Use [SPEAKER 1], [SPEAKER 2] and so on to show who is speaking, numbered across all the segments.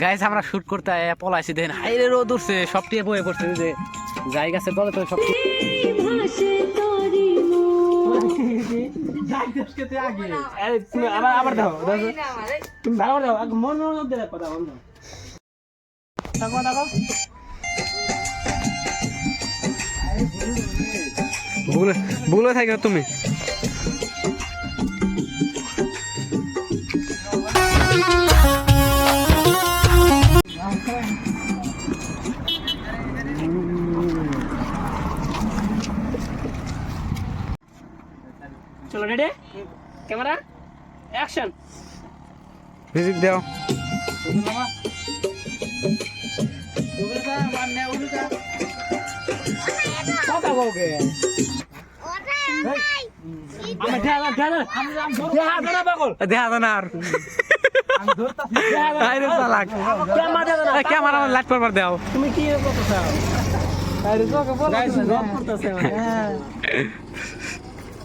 [SPEAKER 1] Guys আমরা shoot করতে পলাইছি দেখেন হাইরে রোদ উঠছে সব টিয়ে বয়ে পড়ছে যে যাই গাছে তলে তো সব
[SPEAKER 2] আবার আবার দাও তুমি ভালো দাও মন মন দিয়ে কথা বল। দাও তাকো তাকো
[SPEAKER 1] ভুলে ভুলে থাকি তুমি।
[SPEAKER 2] চলো রেডি ক্যামেরা অ্যাকশন
[SPEAKER 1] মিউজিক দাও।
[SPEAKER 2] কথা বলকে আমি পাগল।
[SPEAKER 1] দেখা আর।
[SPEAKER 2] ক্যামেরা
[SPEAKER 1] লাইট পারবার দাও।
[SPEAKER 2] তুমি কি আরে বলো গাইস রব করতেছে হ্যাঁ।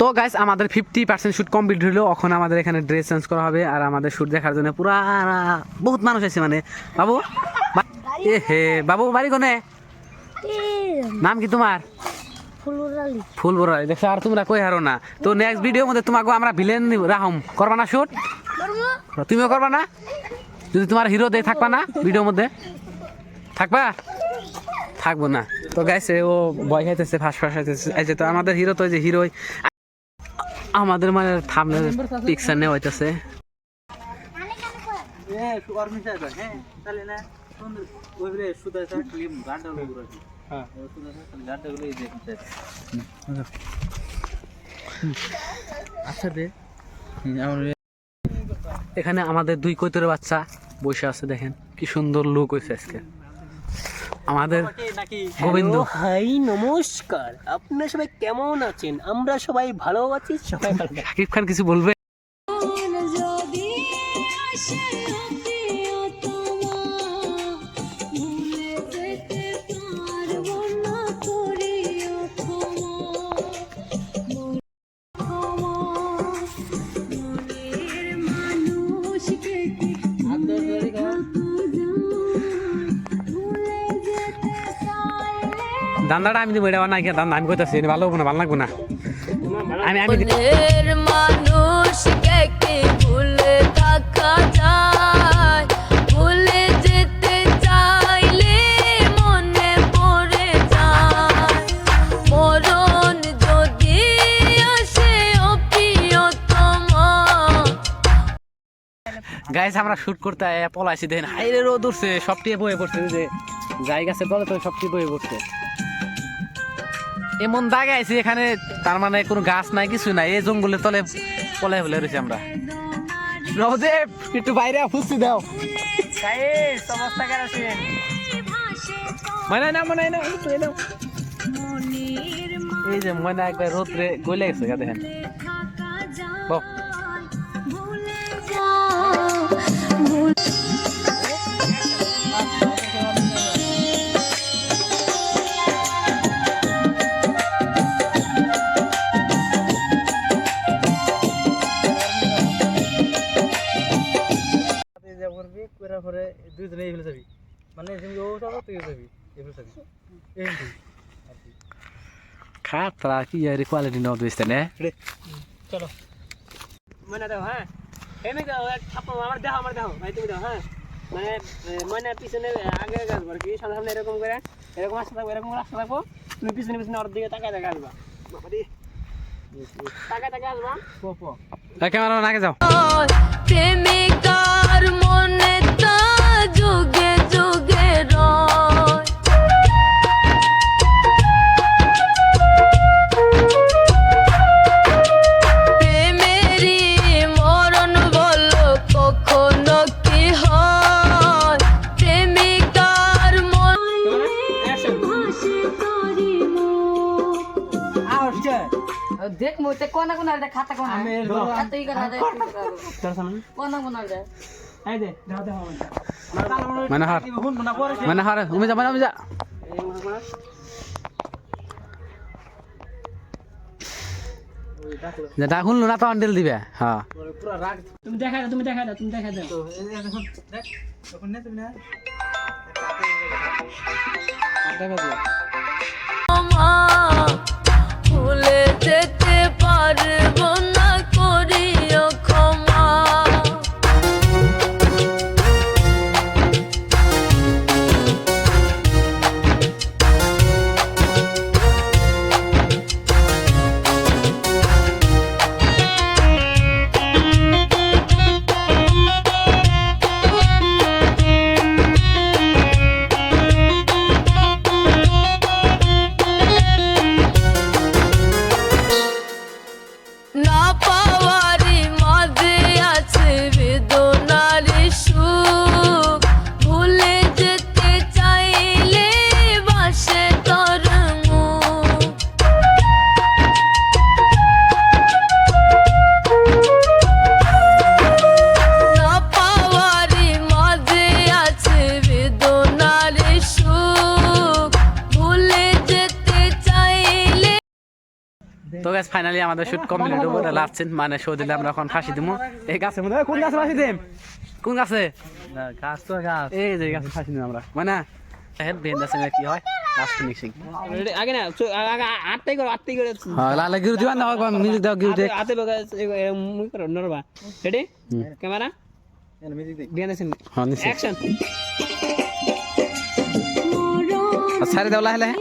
[SPEAKER 1] তো গাইস আমাদের ফিফটি পার্সেন্ট শুট কমপ্লিট হলো। এখন আমাদের এখানে ড্রেস চেঞ্জ করা হবে আর আমাদের শুট দেখার জন্য পুরা বহুত মানুষ আছে মানে। বাবু এ হে বাবু বাড়ি কোনে? নাম কি তোমার? ফুল বড়াই দেখছ আর তোমরা কই হারো না। তো নেক্সট ভিডিও মধ্যে তোমাকে আমরা ভিলেন রাহম করবা না শুট তুমিও করবা না? যদি তোমার হিরো দিয়ে থাকবা না ভিডিওর মধ্যে? থাকবা? থাকব না। তো গাইছে ও ভয় খাইতেছে ফাঁস ফাঁস খাইতেছে। এই যে তো আমাদের হিরো তো যে হিরোই আমাদের মানে থামনে পিকচার নেওয়া হইতেছে। এখানে আমাদের দুই কৈতরের বাচ্চা বসে আছে দেখেন। কি সুন্দর লুক হয়েছে আজকে। আমাদের গোবিন্দ।
[SPEAKER 2] হাই নমস্কার। আপনারা সবাই কেমন আছেন? আমরা সবাই ভালো আছি সবাই।
[SPEAKER 1] শাকিব খান কিছু বলবে? দান্দাটা আমি দিব এটা না কি দান্দা আমি কইতাছি এটা ভালো হব না ভালো লাগবো না। আমি আমি
[SPEAKER 3] কি ভুলে থাকা যায়? ভুলে যেতে চাইলে মনে পড়ে যায়। মরণ যদি আসে
[SPEAKER 1] গাইস আমরা শুট করতে পলাইছি দেখেন হাইরে রোদ উঠছে সব টিয়ে বয়ে পড়ছে যে যাই গাছে তলে তো সব টিয়ে বয়ে পড়ছে। এমন দাগে আইছি এখানে তার মানে কোনো গাছ নাই কিছু নাই। এই জঙ্গলের তলে পলাই হলে রয়েছে আমরা। নবদেব একটু বাইরে ফুসি দাও।
[SPEAKER 2] অবস্থা কেন
[SPEAKER 1] মানে না মানে না এই যে ময়না একবার রোদ্রে গলে গেছে গা দেখেন। বাহ।
[SPEAKER 2] মানে তুমি ও যাব তুই যাবি এই ফেলে যাবি এই
[SPEAKER 1] খাতরা কি আর কোয়ালিটি নদ বেচতে নে?
[SPEAKER 2] চলো। মনে দাও হ্যাঁ? এমনি দাও এক থাপ্পড় আমার দাও আমার দাও ভাই তুমি দাও হ্যাঁ? মানে মনে পিছনে আগে আগে আসব আর কি সামনে সামনে এরকম করে এরকম আসতে থাকব এরকম আসতে থাকব। তুমি পিছনে পিছনে ওর দিকে তাকায় তাকায় আসবা। টাকা টাকা আসবা।
[SPEAKER 1] ক্যামেরা নাকে যাও।
[SPEAKER 3] প্রেমিকার মনে
[SPEAKER 4] দেখ মুতে কোনা কোনা দে খাতা কোনা?
[SPEAKER 2] আমি এর
[SPEAKER 4] এত ই কোনা দে।
[SPEAKER 2] তোর সামনে।
[SPEAKER 4] কোনা কোনা দে
[SPEAKER 2] এই দে দাও দাও
[SPEAKER 1] মানে হার হার উমে যা যা। শুনলো না তো আন্ডেল দিবে হ্যাঁ।
[SPEAKER 2] তুমি দেখা দাও তুমি দেখা দাও তুমি দেখা দাও।
[SPEAKER 3] মা ভুলে যেতে পারব।
[SPEAKER 1] গাছ ফাইনালি আমাদের শুট কমপ্লিট হব লাস্ট সিন মানে শো দিলে আমরা এখন ফাঁসি দিমু। এই মধ্যে কোন গাছে ফাঁসি দিম? কোন গাছে? গাছ তো গাছ। এই যে গাছে ফাঁসি দিম আমরা। মানে হেড বেন্দ আছে কি হয়? লাস্ট ফিনিশিং
[SPEAKER 2] আগে না চো- আগে আগে আটটাই করো আটটাই করে।
[SPEAKER 1] হ্যাঁ লালা গিরু দিবা না মিউজিক দাও গিরু দে
[SPEAKER 2] আতে- আতে বগা মুই করো নরবা রেডি ক্যামেরা? বিয়ান দেন
[SPEAKER 1] হ্যাঁ
[SPEAKER 2] অ্যাকশন
[SPEAKER 1] সারে দাও লাহে লাহে।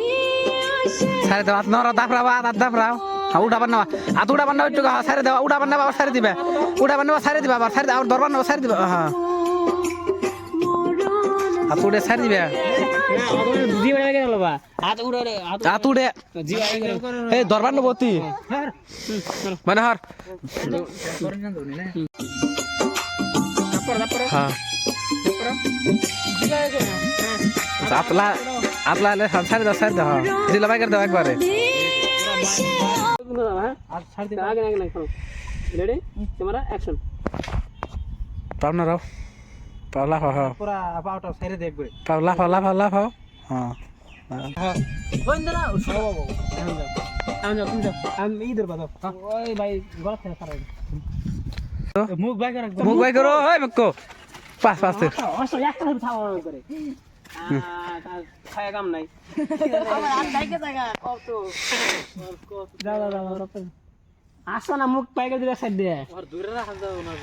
[SPEAKER 1] সারে দাও আত নর দাফরাও আত দাফরাও হ্যাঁ উঠা বান্না আত উঠা বান্না একটু সারে দাও উঠা বান্না আবার সারে দিবে। উঠা বান্না সারে দিবে, আবার সারে আবার দরবার সারে দিবে হ্যাঁ। আত উঠে সারে দিবে।
[SPEAKER 2] হাত উড়ে উড়ে হাত
[SPEAKER 1] এই দরবার নবতি মানে হর। হ্যাঁ। আতলা এলে সারে দাও সারে দাও দিলা বাইকার দাও একবারে
[SPEAKER 2] হ্যাঁ? আর ছাড় দিন আগে আগে না করো রেডি ক্যামেরা অ্যাকশন
[SPEAKER 1] পাওনা রাও। পাওলা পাও হ্যাঁ
[SPEAKER 2] পুরা পাউটা সাইরে দে একবারে।
[SPEAKER 1] পাওলা পাওলা পাওলা পাও হ্যাঁ।
[SPEAKER 2] না ও সব বাবু আমি যাও তুমি যাও। আমি ইধর বাদাও ওই ভাই গলা থেকে খারাপ মুখ বাই করা
[SPEAKER 1] মুখ বাই করো ওই মুক্কো পাস পাস
[SPEAKER 2] অবশ্য একটা করে খায় কাম নাই। আসো না মুখ পাইকে দিলে সাইড দিয়ে
[SPEAKER 3] দূরে রাখা যাব না